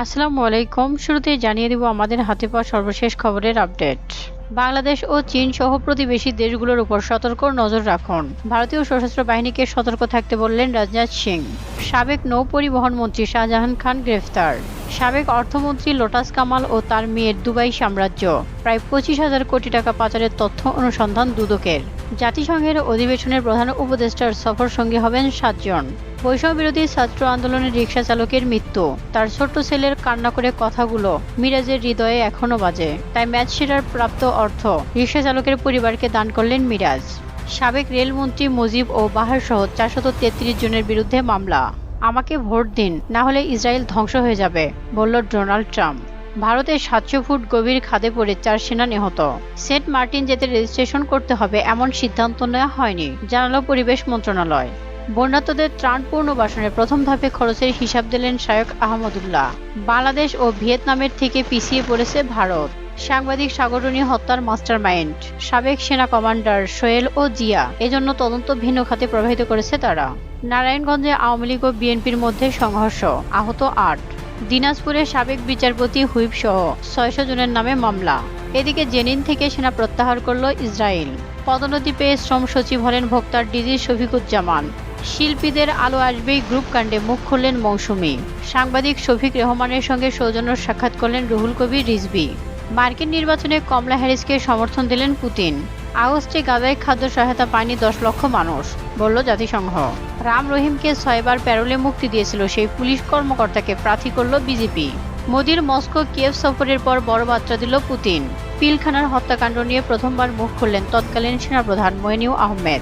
আসসালামু আলাইকুম। শুরুতেই জানিয়ে দেব আমাদের হাতে পাওয়া সর্বশেষ খবরের আপডেট। বাংলাদেশ ও চীন সহ প্রতিবেশী দেশগুলোর উপর সতর্ক নজর রাখুন। ভারতীয় সশস্ত্র বাহিনীকে সতর্ক থাকতে বললেন রাজনাথ সিং। সাবেক নৌ পরিবহন মন্ত্রী শাহজাহান খান গ্রেফতার। সাবেক অর্থমন্ত্রী লোটাস কামাল ও তার মেয়ের দুবাই সাম্রাজ্য। প্রায় পঁচিশ হাজার কোটি টাকা পাচারের তথ্য অনুসন্ধান দুদকের। জাতিসংঘের অধিবেশনের প্রধান উপদেষ্টার সফর সঙ্গী হবেন সাতজন। বৈষম্য বিরোধী ছাত্র আন্দোলনের রিক্সা চালকের মৃত্যু। তার ছোট্ট ছেলের কান্না করে কথাগুলো মিরাজের হৃদয়ে এখনও বাজে। তাই ম্যাচ সেরার প্রাপ্ত অর্থ রিক্সা চালকের পরিবারকে দান করলেন মিরাজ। সাবেক রেলমন্ত্রী মুজিব ও বাহার সহ চারশত তেত্রিশ জনের বিরুদ্ধে মামলা। আমাকে ভোট দিন, না হলে ইসরায়েল ধ্বংস হয়ে যাবে, বলল ডোনাল্ড ট্রাম্প। ভারতের সাতশো ফুট গভীর খাদে পড়ে চার সেনা নিহত। সেন্ট মার্টিন যেতে রেজিস্ট্রেশন করতে হবে এমন সিদ্ধান্ত নেওয়া হয়নি, জানালো পরিবেশ মন্ত্রণালয়। বন্যার্তদের ত্রাণ পুনর্বাসনের প্রথম ধাপে খরচের হিসাব দিলেন শায়ক আহমদুল্লাহ। বাংলাদেশ ও ভিয়েতনামের থেকে পিছিয়ে পড়েছে ভারত। সাংবাদিক সাগরণী হত্যার মাস্টার মাইন্ড সাবেক সেনা কমান্ডার সোয়েল ও জিয়া, এজন্য তদন্ত ভিন্ন খাতে প্রবাহিত করেছে তারা। নারায়ণগঞ্জে আওয়ামী লীগ ও বিএনপির মধ্যে সংঘর্ষ। আহত আট। দিনাজপুরে সাবেক বিচারপতি হুইপ সহ ছয়শো জনের নামে মামলা। এদিকে জেনিন থেকে সেনা প্রত্যাহার করল ইসরায়েল। পদোন্নতি পেয়ে শ্রম সচিব হলেন ভোক্তার ডিজি শফিকুজ্জামান। শিল্পীদের আলো আসবেই গ্রুপ কাণ্ডে মুখ খুললেন মৌসুমী। সাংবাদিক শফিক রেহমানের সঙ্গে সৌজন্য সাক্ষাৎ করলেন রুহুল কবির রিজভি। মার্কিন নির্বাচনে কমলা হ্যারিসকে সমর্থন দিলেন পুতিন। আগস্টে গাজায় খাদ্য সহায়তা পায়নি দশ লক্ষ মানুষ, বলল জাতিসংঘ। রাম রহিমকে ছয়বার প্যারোলে মুক্তি দিয়েছিল সেই পুলিশ কর্মকর্তাকে প্রার্থী করল বিজেপি। মোদির মস্কো কিয়েভ সফরের পর বড় বার্তা দিল পুতিন। পিলখানার হত্যাকাণ্ড নিয়ে প্রথমবার মুখ খুললেন তৎকালীন সেনাপ্রধান মইনিউ আহমেদ।